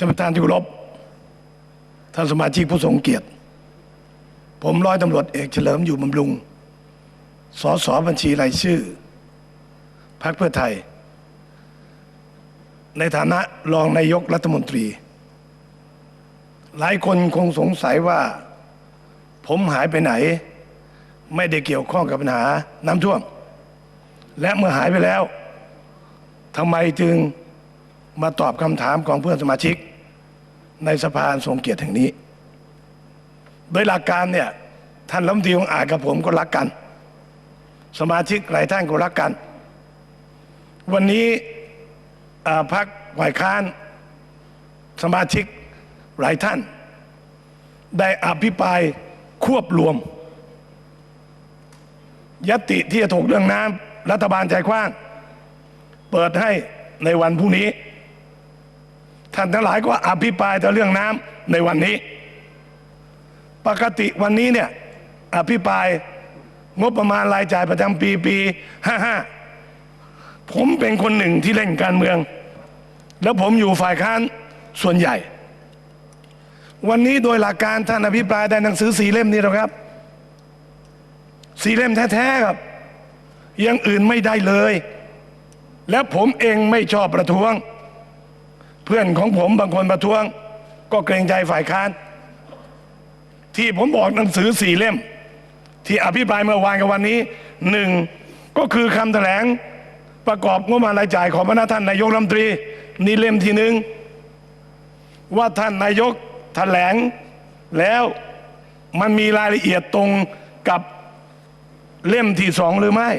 ท่านประธานที่รพท่านสมาชิกผู้ทรงเกียรติ ผมร้อยตำรวจเอกเฉลิมอยู่บำรุง สสบัญชีรายชื่อ พรรคเพื่อไทย ในฐานะรองนายกรัฐมนตรี หลายคนคงสงสัยว่า ผมหายไปไหน ไม่ได้เกี่ยวข้องกับปัญหาน้ำท่วม และเมื่อหายไปแล้วทำไมจึงมาตอบคำถามของเพื่อนสมาชิก ในสภาทรงเกียรติแห่งนี้ โดยหลักการเนี่ยท่านรัฐมนตรีองอาจกับผมก็รักกัน สมาชิกหลายท่านก็รักกัน วันนี้พรรคฝ่ายค้าน สมาชิกหลายท่าน ได้อภิปรายควบรวม ยติที่จะถกเรื่องน้ำรัฐบาลใจกว้าง เปิดให้ในวันพรุ่งนี้ ท่านทั้งหลายก็อภิปรายแต่เรื่องน้ำในวันนี้ ปกติวันนี้เนี่ยอภิปรายงบประมาณรายจ่ายประจำปีปี55ผมเป็นคนหนึ่งที่เล่นการเมือง แล้วผมอยู่ฝ่ายค้านส่วนใหญ่ วันนี้โดยหลักการท่านอภิปรายได้หนังสือสีเล่มนี้หรอกครับ สีเล่มแท้ๆครับยังอื่นไม่ได้เลย และผมเองไม่ชอบประท้วง พื่อนของผมบางคนประท้วง ก็เกรงใจฝ่ายค้าน ที่ผมบอกหนังสือสี่เล่ม ที่อภิปรายเมื่อวานกับวันนี้หนึ่งก็คือคำแถลงประกอบงบมารายจ่ายของพระท่านนายกรัฐมนตรีนี่เล่มที่หนึ่งว่าท่านนายกแถลงแล้วมันมีรายละเอียดตรงกับเล่มที่สองหรือไม่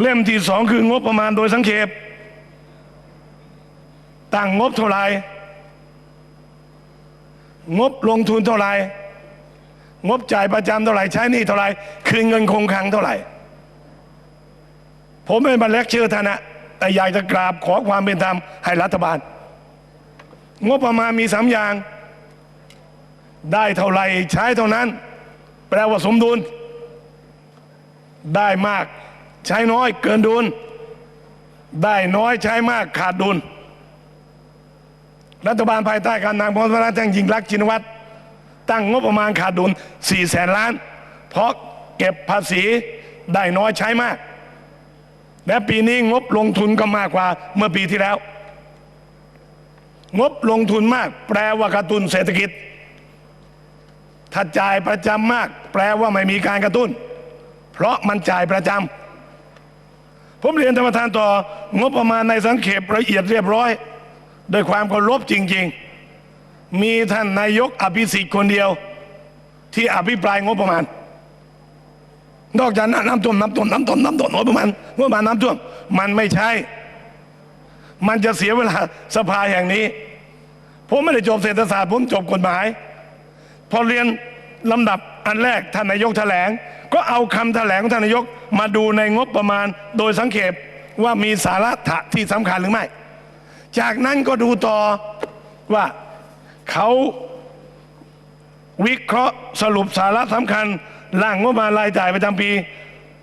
เล่มที่สองคืองบประมาณโดยสังเขป ตั้งงบเท่าไหร่งบลงทุนเท่าไหร่งบจ่ายประจำเท่าไหร่ใช้หนี่เท่าไหร่คืนเงินคงคลังเท่าไหร่ ผมไม่มาเล็กเชื่อท่านนะแต่อยากจะกราบขอความเป็นธรรมให้รัฐบาล งบประมาณมีสามอย่าง ได้เท่าไหร่ใช้เท่านั้น แปลว่าสมดุล ได้มากใช้น้อยเกินดุล ได้น้อยใช้มากขาดดุล รัฐบาลภายใต้การนำของพระราชแจ้งยิงรักษณ์ชินวัตรตั้งงบประมาณขาดดุล4แสนล้าน เพราะเก็บภาษีได้น้อยใช้มาก และปีนี้งบลงทุนก็มากกว่าเมื่อปีที่แล้ว งบลงทุนมากแปลว่ากระตุ้นเศรษฐกิจ ถ้าจ่ายประจำมาก แปลว่าไม่มีการกระตุ้น เพราะมันจ่ายประจำผมเรียนท่านประธานต่องบประมาณในสังเขปละเอียดเรียบร้อย ดวยความเคารพจริง ๆ มีท่านนายกอภิสิทธิ์คนเดียว ที่อภิปรายงบประมาณ นอกจากน้ำท่วมน้ำท่วมน้ำท่วมน้ำท่วมงบประมาณงบประมาณน้ำท่วมมันไม่ใช่ มันจะเสียเวลาสภาแห่งนี้ ผมไม่ได้จบเศรษฐศาสตร์ผมจบกฎหมาย พอเรียนลำดับอันแรกท่านนายกแถลง ก็เอาคำแถลงของท่านนายกมาดูในงบประมาณโดยสังเขปว่ามีสาระที่สำคัญหรือไม่ จากนั้นก็ดูต่อว่าเขาวิเคราะห์สรุปสาระสำคัญร่างงบประมาณรายจ่ายประจำปี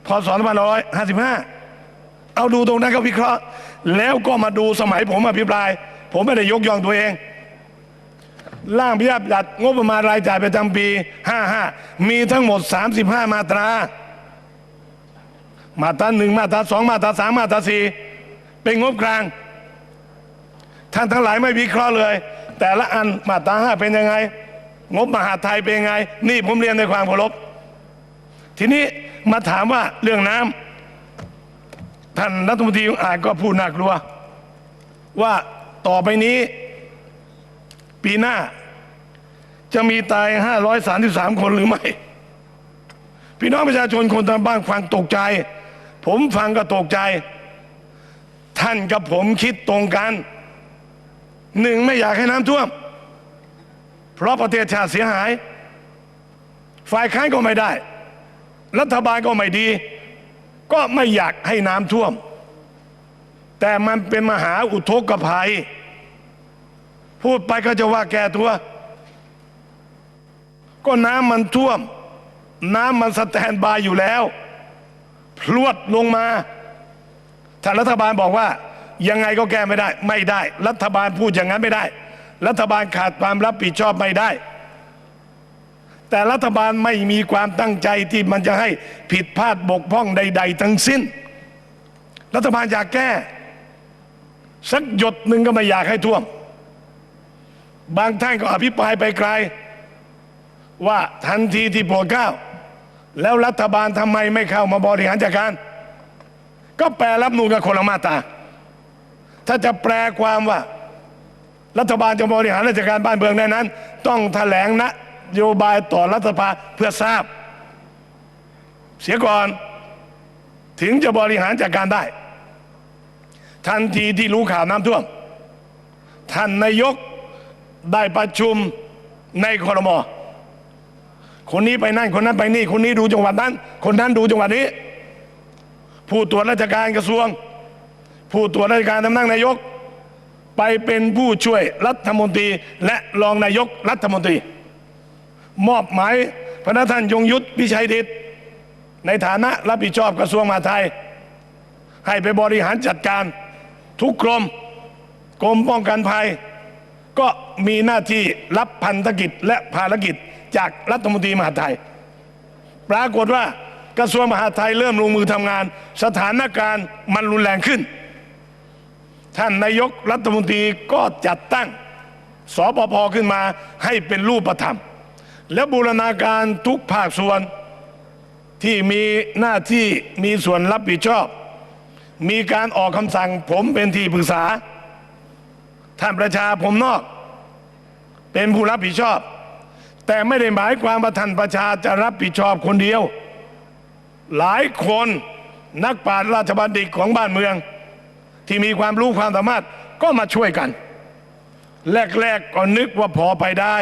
พศ2555 เอาดูตรงนั้นก็วิเคราะห์ แล้วก็มาดูสมัยผมอภิปราย ผมไม่ได้ยกย่องตัวเองร่างพิจารณางบประมาณรายจ่ายประจำปี 55 มีทั้งหมด 35 มาตรา มาตราหนึ่งมาตราสองมาตราสามมาตราสี่เป็นงบกลางานทั้งหลายไม่วิเคราะห์เลย แต่ละอันมาตราห้าเป็นยังไง งบมหาไทยเป็นยังไง นี่ผมเรียนในความเคารพทีนี้มาถามว่าเรื่องน้ำท่านรัฐมนตรีอ่านก็พูดน่ากลัว ว่าต่อไปนี้ ปีหน้า จะมีตาย 533 คนหรือไม่ พี่น้องประชาชนคนทางบ้านฟังตกใจ ผมฟังก็ตกใจ ท่านกับผมคิดตรงกัน หนึ่งไม่อยากให้น้ำท่วม เพราะประเทศชาติเสียหาย ฝ่ายค้านก็ไม่ได้ รัฐบาลก็ไม่ดี ก็ไม่อยากให้น้ำท่วม แต่มันเป็นมหาอุทกภัย พูดไปก็จะว่าแก่ตัว ก็น้ำมันท่วม น้ำมันสแตนบายอยู่แล้วพรวดลงมาถ้ารัฐบาลบอกว่า ยังไงก็แก้ไม่ได้ ไม่ได้ รัฐบาลพูดอย่างนั้นไม่ได้ รัฐบาลขาดความรับผิดชอบไม่ได้ แต่รัฐบาลไม่มีความตั้งใจที่มันจะให้ผิดพลาดบกพร่องใด ๆ ทั้งสิ้น รัฐบาลอยากแก้ สักหยดหนึ่งก็ไม่อยากให้ท่วม บางท่านก็อภิปรายไปไกล ว่าทันทีที่โปรดเกล้าแล้วรัฐบาลทำไมไม่เข้ามาบริหารจัดการ ก็แปลรับนูนกับคนละมาตรา ถ้าจะแปลความว่า รัฐบาลจะบริหารราชการบ้านเมืองในนั้น ต้องแถลงนโยบายต่อรัฐสภาเพื่อทราบ เสียก่อนถึงจะบริหารจัดการได้ ทันทีที่รู้ข่าวน้ำท่วม ท่านนายกได้ประชุมในคอรมอคนนี้ไปนั่นคนนั้นไปนี่ คนนี้ดูจังหวัดนั้น คนนั้นดูจังหวัดนี้ ผู้ตรวจราชการกระทรวง ผู้ตรวจราชการตำแหน่งนายก ไปเป็นผู้ช่วยรัฐมนตรีและรองนายกรัฐมนตรี มอบหมายพระท่านยงยุทธพิชัยดิตในฐานะรับผิดชอบกระทรวงมหาดไทย ให้ไปบริหารจัดการทุกกรมกรมป้องกันภัย ก็มีหน้าที่รับพันธกิจและภารกิจจากรัฐมนตรีมหาดไทย ปรากฏว่ากระทรวงมหาดไทยเริ่มลงมือทำงาน สถานการณ์มันรุนแรงขึ้น ท่านนายกรัฐมนตรีก็จัดตั้งสปพขึ้นมาให้เป็นรูปธรรม และบูรณาการทุกภาคส่วนที่มีหน้าที่มีส่วนรับผิดชอบ มีการออกคำสั่งผมเป็นที่ปรึกษา ท่านประชาผมนอก เป็นผู้รับผิดชอบ แต่ไม่ได้หมายความว่าท่านประชาจะรับผิดชอบคนเดียว หลายคนนักปราชญ์ราชบัณฑิตของบ้านเมือง ที่มีความรู้ความสามารถก็มาช่วยกัน แรกๆก็นึกว่าพอไปได้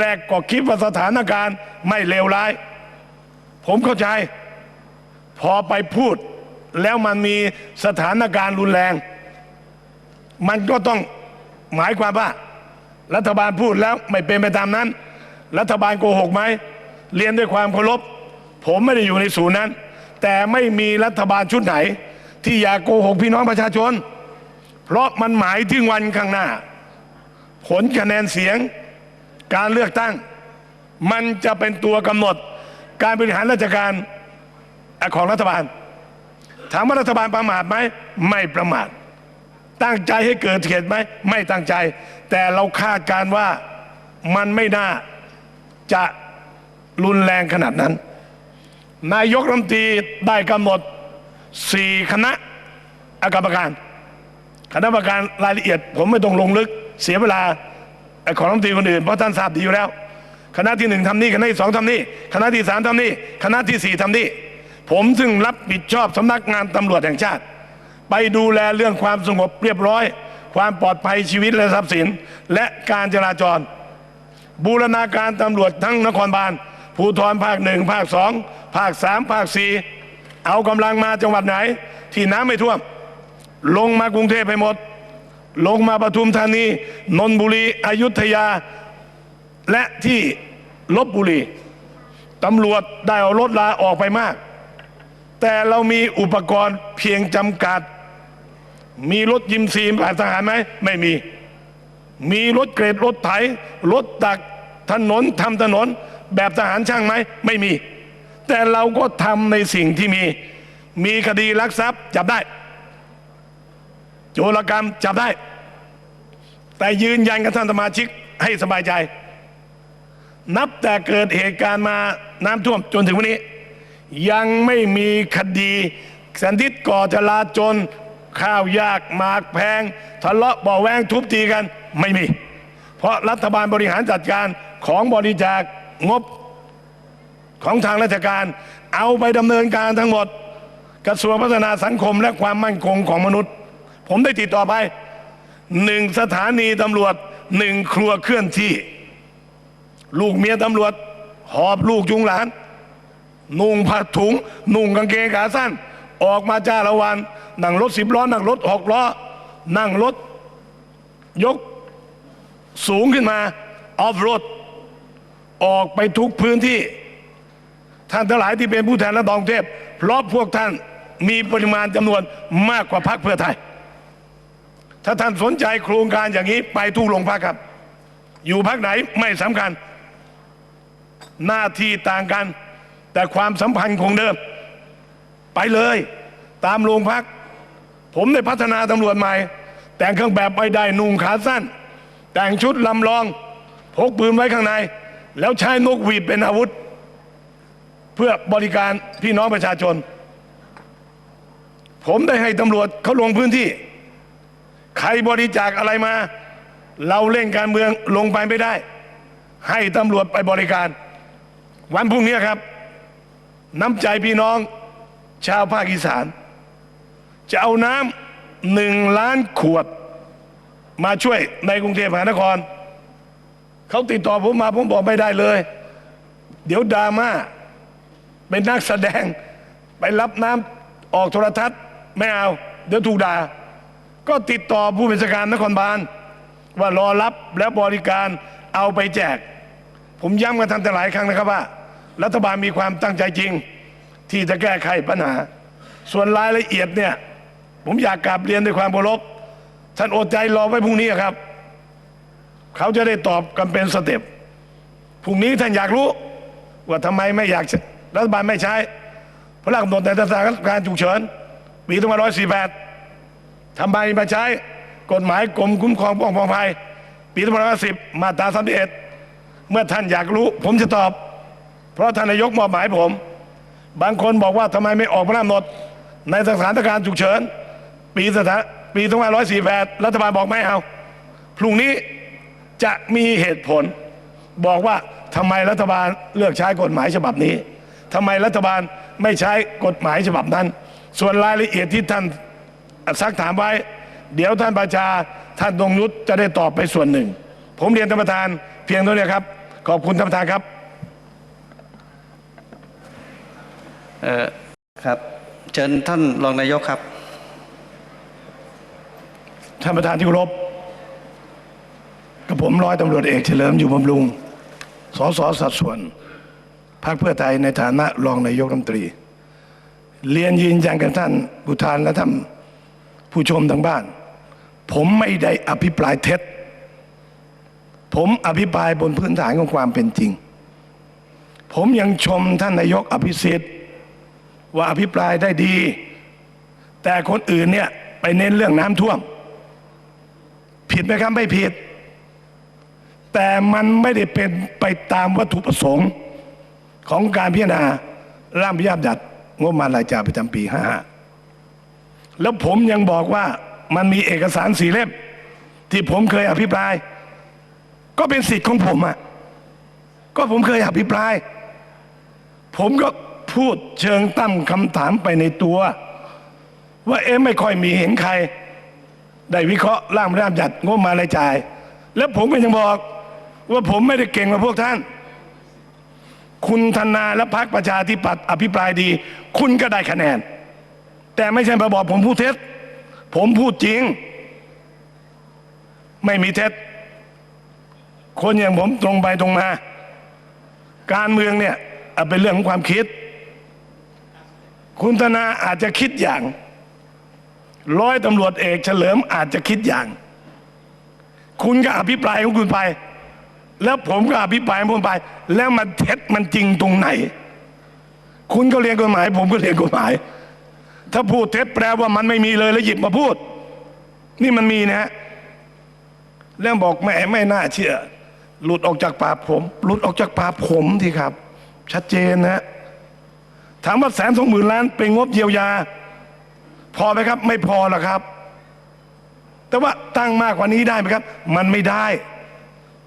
แรกๆก็คิดว่าสถานการณ์ไม่เลวร้าย ผมเข้าใจ พอไปพูดแล้วมันมีสถานการณ์รุนแรง มันก็ต้องหมายความว่า รัฐบาลพูดแล้วไม่เป็นไปตามนั้น รัฐบาลโกหกไหมเรียนด้วยความเคารพผมไม่ได้อยู่ในศูนย์นั้น แต่ไม่มีรัฐบาลชุดไหน ที่อยากโกหกพี่น้องประชาชน เพราะมันหมายถึงวันข้างหน้า ผลคะแนนเสียงการเลือกตั้ง มันจะเป็นตัวกำหนดการบริหารราชการของรัฐบาล ถามว่ารัฐบาลประมาทไหมไม่ประมาท ตั้งใจให้เกิดเหตุไหมไม่ตั้งใจ แต่เราคาดการว่ามันไม่น่าจะรุนแรงขนาดนั้น นายกรัฐมนตรีได้กำหนด สี่คณะกรรมการ คณะกรรมการรายละเอียด ผมไม่ต้องลงลึกเสียเวลาของรัฐมนตรีคนอื่นเพราะท่านทราบดีอยู่แล้ว คณะที่หนึ่งทำนี่คณะที่สองทำนี่คณะที่สามทำนี่คณะที่สี่ทำนี่ผมซึ่งรับผิดชอบสำนักงานตำรวจแห่งชาติ ไปดูแลเรื่องความสงบเรียบร้อย ความปลอดภัยชีวิตและทรัพย์สิน และการจราจร บูรณาการตำรวจทั้งนครบาลภูธรภาคหนึ่งภาคสองภาคสามภาคสี่ เอากำลังมาจังหวัดไหน ที่น้ำไม่ท่วม ลงมากรุงเทพไปหมด ลงมาปทุมธานี นนทบุรี อยุธยา และที่ลบบุรีตำรวจได้เอารถลาออกไปมาก แต่เรามีอุปกรณ์เพียงจำกัด มีรถยิมซีมผ่านทหารไหม ไม่มี มีรถเกรดรถไถรถตักถนนทำถนน แบบทหารช่างไหม ไม่มี แต่เราก็ทำในสิ่งที่มี มีคดีลักทรัพย์จับได้ โจรกรรมจับได้ แต่ยืนยันกับท่านสมาชิกให้สบายใจ นับแต่เกิดเหตุการณ์มาน้ำท่วมจนถึงวันนี้ ยังไม่มีคดีสันทิษก่อจลาจนข้าวยากหมากแพงทะเลาะบ่อแวงทุบตีกันไม่มี เพราะรัฐบาลบริหารจัดการของบริจาคงบ ของทางราชการ เอาไปดำเนินการทั้งหมด กระทรวงพัฒนาสังคมและความมั่นคงของมนุษย์ ผมได้ติดต่อไปหนึ่งสถานีตำรวจหนึ่งครัวเคลื่อนที่ ลูกเมียตำรวจ หอบลูกจุงหลาน นุ่งผ้าถุง นุ่งกางเกงขาสั้น ออกมาจ้าละวัน นั่งรถสิบล้อ นั่งรถหกล้อ นั่งรถ ยกสูงขึ้นมา ออฟโรด ออกไปทุกพื้นที่ ท่านทั้งหลายที่เป็นผู้แทนรัฐบกรุงเทพเพราะพวกท่านมีปริมาณจำนวนมากกว่าพรรคเพื่อไทย ถ้าท่านสนใจโครงการอย่างนี้ไปทุกโรงพักครับ อยู่พักไหนไม่สำคัญ หน้าที่ต่างกัน แต่ความสัมพันธ์คงเดิม ไปเลยตามโรงพัก ผมได้พัฒนาตำรวจใหม่ แต่งเครื่องแบบไปได้นุ่งขาสั้น แต่งชุดลำลอง พกปืนไว้ข้างใน แล้วใช้นกหวีดเป็นอาวุธ เพื่อบริการพี่น้องประชาชน ผมได้ให้ตำรวจเขาลงพื้นที่ ใครบริจาคอะไรมา เราเล่นการเมืองลงไปไม่ได้ ให้ตำรวจไปบริการ วันพรุ่งนี้ครับ น้ำใจพี่น้องชาวภาคอีสาน จะเอาน้ำหนึ่งล้านขวด มาช่วยในกรุงเทพมหานคร เขาติดต่อผมมาผมบอกไม่ได้เลย เดี๋ยวดราม่า เป็นนักแสดง ไปรับน้ำออกโทรทัศน์ ไม่เอา เดี๋ยวถูกด่า ก็ติดต่อผู้บัญชาการนครบาลว่ารอรับและบริการเอาไปแจก ผมย้ำกันท่านแต่หลายครั้งนะครับว่า รัฐบาลมีความตั้งใจจริง ที่จะแก้ไขปัญหา ส่วนรายละเอียดเนี่ยผมอยากกราบเรียนด้วยความเคารพท่านอดใจรอไว้พรุ่งนี้ครับ เขาจะได้ตอบกันเป็นสเต็ปพรุ่งนี้ท่านอยากรู้ ว่าทำไมไม่อยาก รัฐบาลไม่ใช้พระราชกำหนดในสถานการณ์ฉุกเฉินปี2548ทำไมมาใช้กฎหมายกรมคุ้มครองป้องกันภัย ปี2510มาตรา31เมื่อท่านอยากรู้ ผมจะตอบ เพราะท่านนายกมอบหมายผม บางคนบอกว่าทำไมไม่ออกพระราชกำหนดในสถานการณ์ฉุกเฉิน ปีสถานปี2548รัฐบาลบอกไม่เอาพรุ่งนี้จะมีเหตุผลบอกว่าทำไมรัฐบาลเลือกใช้กฎหมายฉบับนี้ ทำไมรัฐบาลไม่ใช้กฎหมายฉบับนั้น ส่วนรายละเอียดที่ท่านซักถามไว้ เดี๋ยวท่านประชาท่านดงยุทธจะได้ตอบไปส่วนหนึ่ง ผมเรียนท่านประธานเพียงเท่านี้ครับ ขอบคุณท่านประธานครับเอ่อครับ เชิญท่านรองนายกครับ ท่านประธานที่เคารพกับผมร้อยตำรวจเอกเฉลิมอยู่บำรุงสสสัดส่วน พรรคเพื่อไทยในฐานะรองนายกรัฐมนตรี เรียนยืนยันกับท่านผู้ทานและท่านผู้ชมทางบ้าน ผมไม่ได้อภิปรายเท็จ ผมอภิปรายบนพื้นฐานของความเป็นจริง ผมยังชมท่านนายกอภิสิทธิ์ว่าอภิปรายได้ดี แต่คนอื่นเนี่ยไปเน้นเรื่องน้ำท่วม ผิดไหมครับไม่ผิด แต่มันไม่ได้เป็นไปตามวัตถุประสงค์ ของการพิจารณาร่างพิจารณางบมารายจ่ายประจำปี 55 แล้วผมยังบอกว่ามันมีเอกสารสีเล่มที่ผมเคยอภิปราย ก็เป็นสิทธิ์ของผมอะก็ผมเคยอภิปราย ผมก็พูดเชิงตั้มคำถามไปในตัว ว่าเอ๊ะไม่ค่อยมีเห็นใคร ได้วิเคราะห์ร่างพระราชบัญญัติงบมารายจ่าย แล้วผมก็ยังบอกว่าผมไม่ได้เก่งกว่าพวกท่าน คุณธนาและพรรคประชาธิปัตย์อภิปรายดี คุณก็ได้คะแนน แต่ไม่ใช่มาบอกผมพูดเท็จ ผมพูดจริง ไม่มีเท็จ คนอย่างผมตรงไปตรงมา การเมืองเนี่ยเป็นเรื่องของความคิด คุณธนาอาจจะคิดอย่าง ร้อยตำรวจเอกเฉลิมอาจจะคิดอย่าง คุณก็อภิปรายของคุณไป แล้วผมก็อภิปรายของผมไป แล้วมันเท็จมันจริงตรงไหน คุณก็เรียนกฎหมาย ผมก็เรียนกฎหมาย ถ้าพูดเท็จแปลว่ามันไม่มีเลยแล้วหยิบมาพูด นี่มันมีนะฮะแล้วบอกแม่ไม่น่าเชื่อ หลุดออกจากปากผม หลุดออกจากปากผมทีครับ ชัดเจนนะฮะถามว่าแสนสองหมื่นล้านเป็นงบเยียวยา พอไหมครับ ไม่พอหรอกครับ แต่ว่าตั้งมากกว่านี้ได้ไหมครับ มันไม่ได้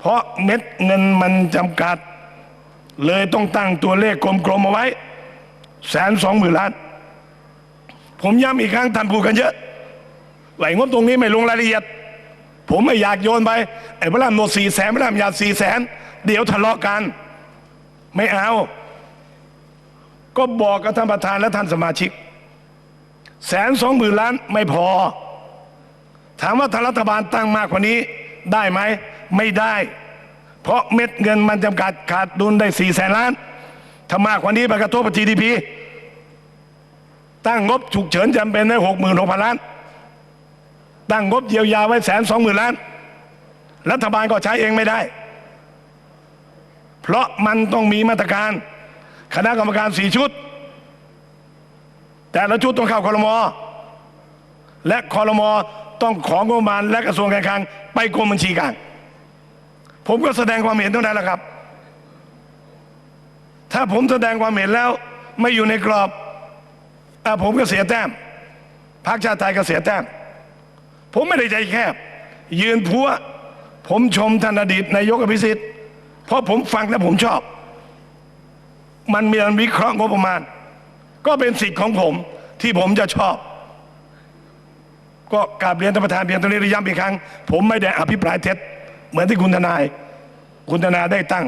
เพราะเม็ดเงินมันจำกัด เลยต้องตั้งตัวเลขกลมๆเอาไว้แสนสองหมื่นล้าน ผมย้ำอีกครั้งท่านพูดกันเยอะไหลงบตรงนี้ไม่ลงรายละเอียด ผมไม่อยากโยนไป ไอ้พระรามโนสี่แสนพระรามยาสี่แสนเดี๋ยวทะเลาะกัน ไม่เอา ก็บอกกับท่านประธานและท่านสมาชิกแสนสองหมื่นล้านไม่พอ ถามว่าถ้ารัฐบาลตั้งมากกว่านี้ได้ไหม ไม่ได้ เพราะเม็ดเงินมันจำกัดขาดดุลได้สี่แสนล้านถ้ามากกว่านี้ไปกระทบกับ GDP ตั้งงบฉุกเฉินจำเป็นไว้หกหมื่นหกพันล้าน ตั้งงบเยียวยาไว้แสนสองหมื่นล้าน รัฐบาลก็ใช้เองไม่ได้ เพราะมันต้องมีมาตรการ คณะกรรมการสี่ชุด แต่ละชุดต้องเข้าคอรมอและคอรมอต้องของงบประมาณและกระทรวงการคลังไปกรมบัญชีกลาง ผมก็แสดงความเห็นเท่านั้นแหละครับ ถ้าผมแสดงความเห็นแล้วไม่อยู่ในกรอบอผมก็เสียแต้มพรรคชาติไทยก็เสียแต้ม ผมไม่ได้ใจแคบ ยืนพัว ผมชมท่านอดีตนายกอภิสิทธิ์เพราะผมฟังและผมชอบ มันมีการวิเคราะห์งบประมาณ ก็เป็นสิทธิ์ของผมที่ผมจะชอบ ก็กราบเรียนท่านประธานเพียงเท่านี้และย้ำอีกครั้ง ผมไม่ได้อภิปรายเท็จ เหมือนที่คุณทนาย คุณทนายได้ตั้ง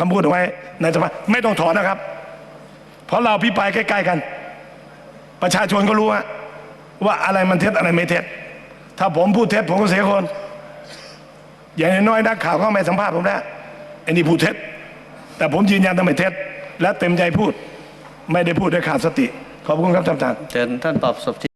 คำพูดเอาไว้ในสภาไม่ต้องถอนนะครับ เพราะเราพิปรายใกล้ ๆกัน ประชาชนก็รู้ฮะว่าอะไรมันเท็จอะไรไม่เท็จ ถ้าผมพูดเท็จผมก็เสียคน อย่างน้อยนักข่าวก็ไม่สัมภาษณ์ผมได้ไอ้นี่พูดเท็จ แต่ผมยืนยันทำไมเท็จ และเต็มใจพูด ไม่ได้พูดด้วยขาดสติ ขอบคุณครับท่านประธานเชิญท่านตอบสบ